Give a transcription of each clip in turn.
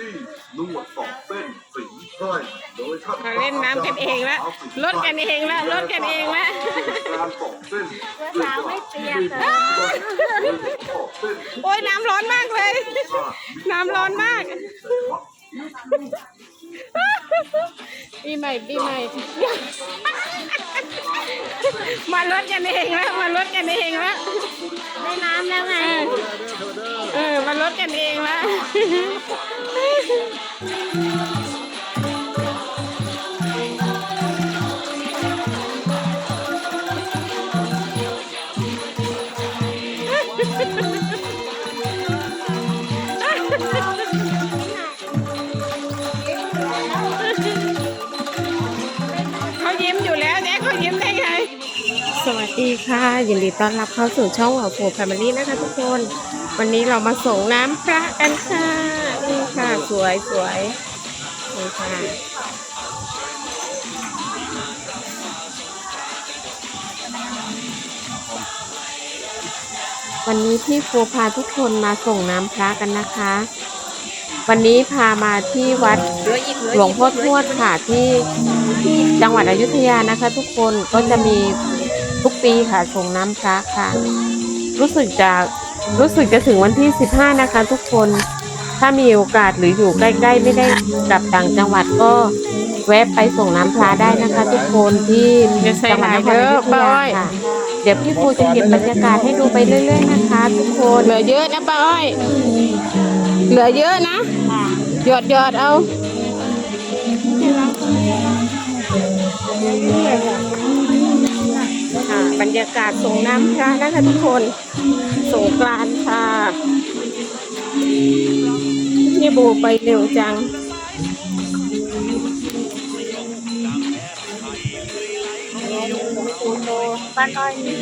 นี่นวดสองเส้นสีใช่โดยท่านมาเล่นน้ำกันเองละลดกันเองละลดกันเองละการสองเส้นสาวไม่เปียกเลยสองเส้นโอ้ยน้ำร้อนมากเลย น้ำร้อนมากปีใหม่ปีใหม่มาลดกันเองแล้วมาลดกันเองแล้วได้น้ำแล้วไงเออมาลดกันเองแล้ว เขายิ้มอยู่แล้วเนี่ยเขายิ้มได้ไง สวัสดีค่ะ ยินดีต้อนรับเข้าสู่ช่องหัวโผล่แฟมิลี่นะคะทุกคน วันนี้เรามาส่งน้ำพระกันค่ะ นี่ค่ะสวยสวยนี่ค่ะวันนี้พี่โฟพาทุกคนมาส่งน้ำพระกันนะคะ วันนี้พามาที่วัดหลวงพ่อทวดค่ะที่จังหวัดอยุธยานะคะ ทุกคนก็จะมีทุกปีค่ะส่งน้ำพระค่ะ รู้สึกจะรู้สึกจะถึงวันที่ 15 นะคะ ทุกคน ถ้ามีโอกาสหรืออยู่ใกล้ ๆ ไม่ได้กลับต่างจังหวัดก็แวะไปส่งน้ำพระได้นะคะ ทุกคนที่จังหวัดนครอยุธยาค่ะเดี๋ยวพี่ปูจะเก็บบรรยากาศให้ดูไปเรื่อย ๆ นะคะ ทุกคนเหลือเยอะนะป้าอ้อย เหลือเยอะนะหยอดหยอดเอาค่ะบรรยากาศส่งน้ำพระนะคะทุกคน สงกรานต์ค่ะ นี่โบไปเร็วจัง บ้านอ้อยมี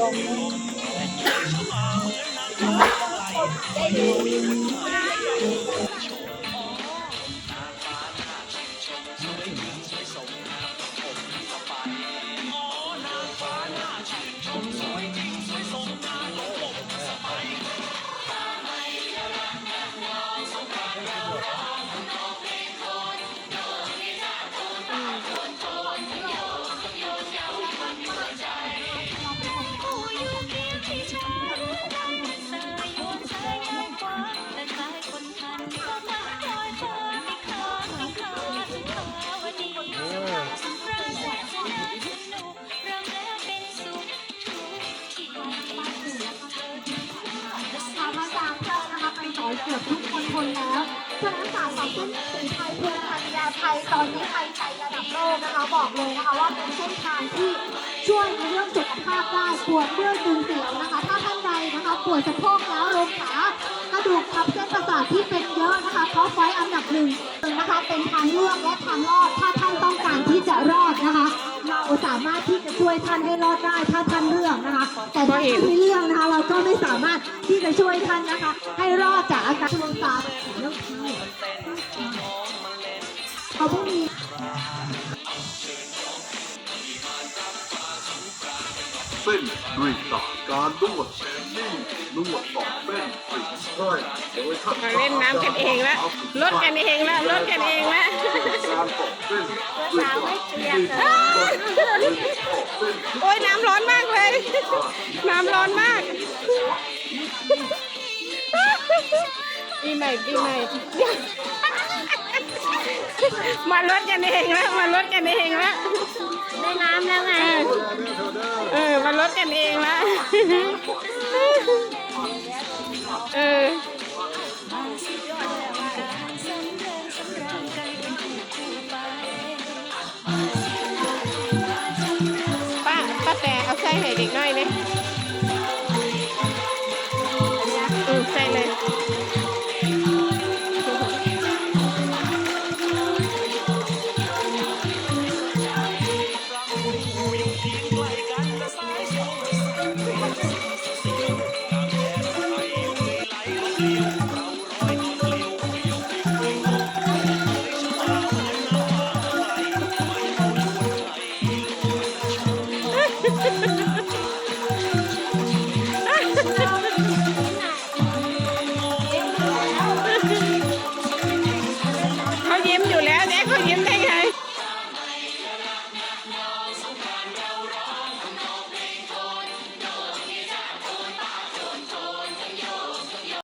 ตร เกือบทุกคนคนแล้วส่วนนักศึกษาสองเส้นสีไทยเพื่อนปัญญาไทยตอนนี้ไทยไประดับโลกนะคะบอกเลยนะคะว่าเป็นเส้นทางที่ช่วยในเรื่องสุขภาพได้ปวดเมื่อยตึงเสียวนะคะ ถ้าท่านใดนะคะปวดสะโพกแล้วลงขากระดูกทับเส้นประสาทที่เป็นเยอะนะคะเขาไฟอันดับหนึ่งนะคะเป็นทางเลือกและทางรอดถ้าท่านต้อง ช่วยท่านให้รอดได้ถ้าท่านเลือกนะคะ แต่ถ้าท่านไม่เลือกนะคะ เราก็ไม่สามารถที่จะช่วยท่านนะคะ ให้รอดจากอาการดวงตาเขาพวกนี้เส้นด้วยศาสตร์การนวดนี่นวดสองเส้นสีใช่โดยท่านมาเล่นน้ำกันเองแล้วลดกันเองแล้วลดกันเองแล้วการสองเส้นสาวไม่เปียกเลย โอ้ยน้ำร้อนมากเลย น้ำร้อนมาก ปีใหม่ปีใหม่มาลดกันเองแล้วมาลดกันเองแล้วได้น้ำแล้วไง เออมาลดกันเองแล้ว เออ ให้เด็กน้อยเลยอืม